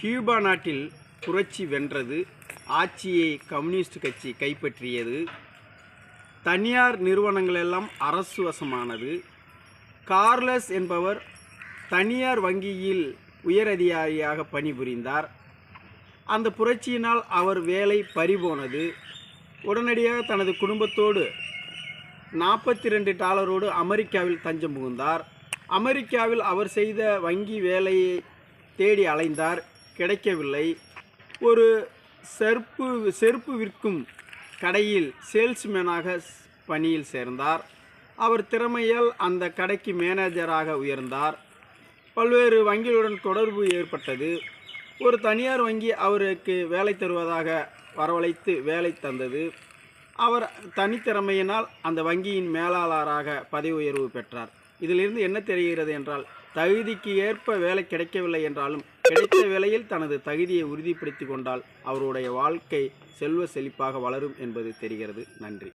Cuba நாட்டில் புரட்சி வென்றது ஆட்சியை கம்யூனிஸ்ட் கட்சி கைப்பற்றியது. தனியார் நிறுவனங்கள் எல்லாம் அரசு வசமானது. கார்லஸ் என்பவர் தனியார் வங்கியில் உயரதிகாரியாக பணிபுரிந்தார். அந்த புரட்சியினால் அவர் வேலை பறிபோனது. உடனடியாக தனது குடும்பத்தோடு நாற்பத்தி ரெண்டு டாலரோடு அமெரிக்காவில் தஞ்சம் புகுந்தார். அமெரிக்காவில் அவர் செய்த வங்கி வேலையை தேடி அலைந்தார். கிடைக்கவில்லை. ஒரு செருப்பு செருப்பு விற்கும் கடையில் சேல்ஸ்மேனாக பணியில் சேர்ந்தார். அவர் திறமையால் அந்த கடைக்கு மேனேஜராக உயர்ந்தார். பல்வேறு வங்கிகளுடன் தொடர்பு ஏற்பட்டது. ஒரு தனியார் வங்கி அவருக்கு வேலை தருவதாக வரவழைத்து வேலை தந்தது. அவர் தனித்திறமையினால் அந்த வங்கியின் மேலாளராக பதவி உயர்வு பெற்றார். இதிலிருந்து என்ன தெரிகிறது என்றால் தகுதிக்கு ஏற்ப வேலை கிடைக்கவில்லை என்றாலும் கிடைத்த வேலையில் தனது தகுதியை உறுதிப்படுத்தி கொண்டால் அவருடைய வாழ்க்கை செல்வ செழிப்பாக வளரும் என்பது தெரிகிறது. நன்றி.